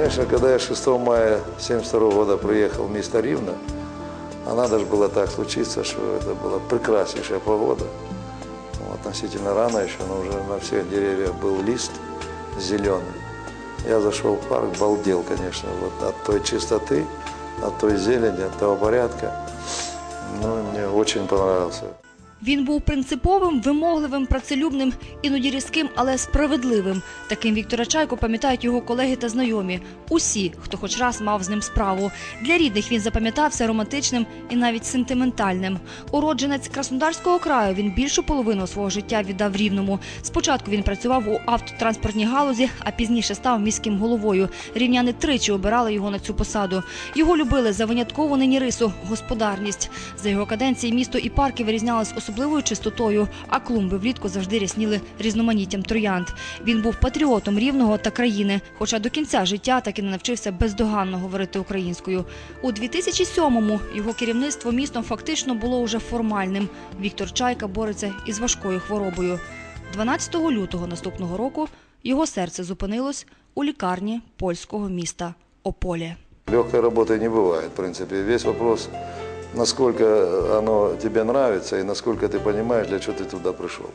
конечно, когда я 6 мая 72 года приехал в место Ривно, а надо же было так случиться, что это была прекраснейшая погода. Относительно рано еще, но уже на всех деревьях был лист зеленый. Я зашел в парк, балдел, конечно, вот от той чистоты, от той зелени, от того порядка. Ну, мне очень понравился. Він був принциповим, вимогливим, працелюбним, іноді різким, але справедливим. Таким Віктора Чайко пам'ятають його колеги та знайомі. Усі, хто хоч раз мав з ним справу. Для рідних він запам'ятався романтичним і навіть сентиментальним. Уродженець Краснодарського краю він більшу половину свого життя віддав рівному. Спочатку він працював у автотранспортній галузі, а пізніше став міським головою. Рівняни тричі обирали його на цю посаду. Його любили за виняткову нині рису господарність. За його каденції місто і парки вирізнялись особливою чистотою, а клумби влітку завжди рясніли різноманіттям троянд. Він був патріотом рівного та країни, хоча до кінця життя так і не навчився бездоганно говорити українською. У 2007-му його керівництво містом фактично було уже формальним. Віктор Чайка бореться із важкою хворобою. 12 лютого наступного року його серце зупинилось у лікарні польського міста Ополе. Легкой работы не бывает, в принципе. Весь вопрос, насколько оно тебе нравится и насколько ты понимаешь, для чего ты туда пришел.